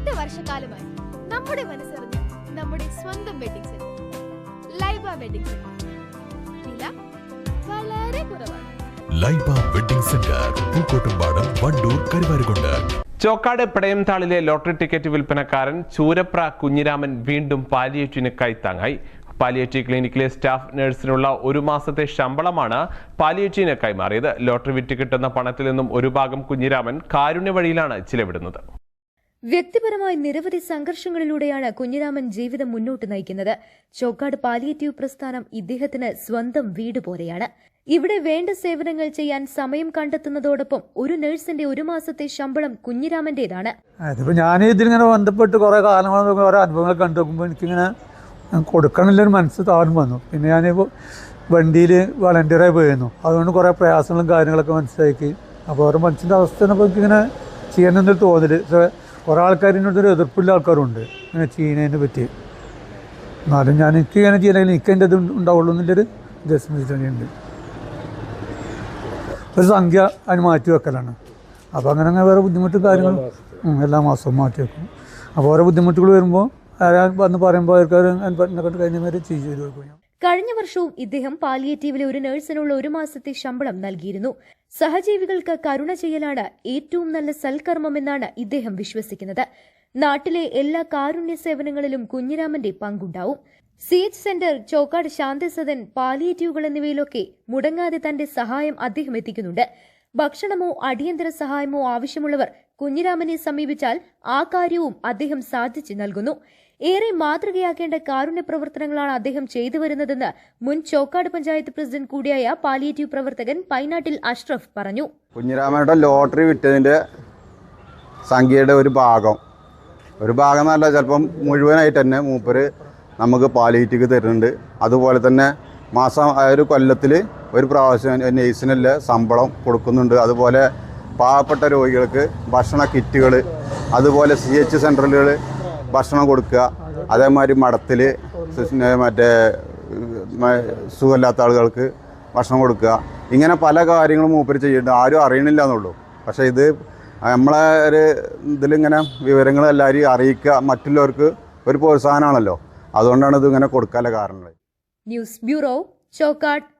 എട്ട് വർഷക്കാലമായി നമ്മുടെ മനസ്സറിഞ്ഞ നമ്മുടെ സ്വന്തം wedding centre Laiba wedding centre വില വളരെ കുറവാണ്. Laiba wedding centre Pookkottumpadam Wandoor Karuvarakundu. Chokkad പിടയംതാളിലെ ലോട്ടറി ടിക്കറ്റ് വിൽപ്പനക്കാരൻ ചൂരപ്ര കുഞ്ഞിരാമൻ വീണ്ടും പാലിയേറ്റീവിന് കൈത്താങ്ങായി. പാലിയേറ്റി ക്ലിനിക്കിലെ സ്റ്റാഫ് നഴ്സിനുള്ള ഒരു മാസത്തെ ശമ്പളമാണ് പാലിയേറ്റീവിന് കൈമാറിയത്. ലോട്ടറി വിറ്റ് കിട്ടുന്ന പണത്തിൽ നിന്നും ഒരു ഭാഗം കുഞ്ഞിരാമൻ കാരുണ്യ വഴിയിലാണ് ചിലവിടുന്നത്. വ്യക്തിപരമായി നിരവധി സംഘർഷങ്ങളിലൂടെയാണ് കുഞ്ഞിരാമൻ ജീവിതം മുന്നോട്ട് നയിക്കുന്നത്. ചോക്കാട് പാലിയേറ്റീവ് പ്രസ്ഥാനം ഇദ്ദേഹത്തിന് സ്വന്തം വീട് പോലെയാണ്. ഇവിടെ വേണ്ട സേവനങ്ങൾ ചെയ്യാൻ സമയം കണ്ടെത്തുന്നതോടൊപ്പം ഒരു നഴ്സിന്റെ ഒരു മാസത്തെ ശമ്പളം കുഞ്ഞിരാമന്റേതാണ്. ഞാനിതിങ്ങനെ ഞാൻ ഇതിലിങ്ങനെ ബന്ധപ്പെട്ട് കുറേ കാലങ്ങൾ ഓരോ അനുഭവങ്ങൾ കണ്ടു നോക്കുമ്പോൾ എനിക്കിങ്ങനെ കൊടുക്കണില്ലൊരു മനസ്സ് താഴ്ന്നു വന്നു. പിന്നെ ഞാൻ വണ്ടിയിൽ വളണ്ടിയറായി പോയിരുന്നു. അതുകൊണ്ട് കുറേ പ്രയാസങ്ങളും കാര്യങ്ങളൊക്കെ മനസ്സിലാക്കി. അപ്പോൾ ഓരോ മനുഷ്യന്റെ അവസ്ഥ ഇപ്പോൾ എനിക്കിങ്ങനെ ചെയ്യണമെന്നൊരു തോന്നൽ പക്ഷേ കുറേ ആൾക്കാരിനോടൊരു എതിർപ്പുള്ള ആൾക്കാരുണ്ട്. ഇങ്ങനെ ചെയ്യുന്നതിനെ പറ്റി. എന്നാലും ഞാൻ എനിക്ക് ഇങ്ങനെ ചെയ്യണമെങ്കിൽ എനിക്ക് എന്റെ ഇത് ഉണ്ടാവുള്ളൂ എന്നുള്ളൊരു ഉദ്ദേശം ഉണ്ട് ഒരു സംഖ്യ അതിന് മാറ്റി വെക്കലാണ്. അപ്പോൾ അങ്ങനെ അങ്ങനെ വേറെ ബുദ്ധിമുട്ട് കാര്യങ്ങൾ എല്ലാ മാസവും മാറ്റി വെക്കും. അപ്പോൾ ഓരോ ബുദ്ധിമുട്ടുകൾ വരുമ്പോൾ ആരാ വന്ന് പറയുമ്പോൾ കൊണ്ട് ചെയ്തു കഴിഞ്ഞ വർഷവും ഇദ്ദേഹം പാലിയേറ്റീവിലെ ഒരു നഴ്സിനുള്ള ഒരു മാസത്തെ ശമ്പളം നൽകിയിരുന്നു. സഹജീവികൾക്ക് കരുണ ചെയ്യലാണ് ഏറ്റവും നല്ല സൽക്കർമ്മമെന്നാണ് ഇദ്ദേഹം വിശ്വസിക്കുന്നത്. നാട്ടിലെ എല്ലാ കാരുണ്യ സേവനങ്ങളിലും കുഞ്ഞിരാമന്റെ പങ്കുണ്ടാവും. C H centre Chokkad Shanthisadan പാലിയേറ്റീവുകൾ എന്നിവയിലൊക്കെ മുടങ്ങാതെ തന്റെ സഹായം അദ്ദേഹം എത്തിക്കുന്നുണ്ട്. ഭക്ഷണമോ അടിയന്തര സഹായമോ ആവശ്യമുള്ളവർ കുഞ്ഞിരാമനെ സമീപിച്ചാൽ ആ കാര്യവും അദ്ദേഹം സാധിച്ചു നൽകുന്നു. ഏറെ മാതൃകയാക്കേണ്ട കാരുണ്യ പ്രവർത്തനങ്ങളാണ് അദ്ദേഹം ചെയ്തു വരുന്നതെന്ന് മുൻ ചോക്കാട് പഞ്ചായത്ത് പ്രസിഡന്റ് കൂടിയായ പാലിയേറ്റീവ് പ്രവർത്തകൻ പൈനാട്ടിൽ അഷ്റഫ് പറഞ്ഞു. കുഞ്ഞിരാമയുടെ ലോട്ടറി വിറ്റതിന്റെ സംഖ്യയുടെ ഒരു ഭാഗം. ഒരു ഭാഗം എന്നല്ല ചിലപ്പം മുഴുവനായിട്ട് തന്നെ മൂപ്പര് നമുക്ക് പാലിയേറ്റീവ് തരുന്നുണ്ട്. അതുപോലെ തന്നെ മാസം ഒരു കൊല്ലത്തിൽ ഒരു പ്രാവശ്യം നേഴ്സിനെല്ലാം ശമ്പളം കൊടുക്കുന്നുണ്ട്. അതുപോലെ പാവപ്പെട്ട രോഗികൾക്ക് ഭക്ഷണ കിറ്റുകൾ അതുപോലെ സി എച്ച് സെന്ററുകൾ ഭക്ഷണം കൊടുക്കുക. അതേമാതിരി മഠത്തിൽ മറ്റേ സുഖമില്ലാത്ത ആളുകൾക്ക് ഭക്ഷണം കൊടുക്കുക. ഇങ്ങനെ പല കാര്യങ്ങളും മൂപ്പര് ചെയ്യുന്നുണ്ട് ആരും അറിയണില്ല എന്നുള്ളൂ. പക്ഷേ ഇത് നമ്മളെ ഒരു ഇതിലിങ്ങനെ വിവരങ്ങൾ എല്ലാവരും അറിയിക്കുക. മറ്റുള്ളവർക്ക് ഒരു പ്രോത്സാഹനമാണല്ലോ. അതുകൊണ്ടാണ് ഇത് ഇങ്ങനെ കൊടുക്കാനുള്ള കാരണങ്ങൾ ന്യൂസ് ബ്യൂറോ ചോക്കാട്.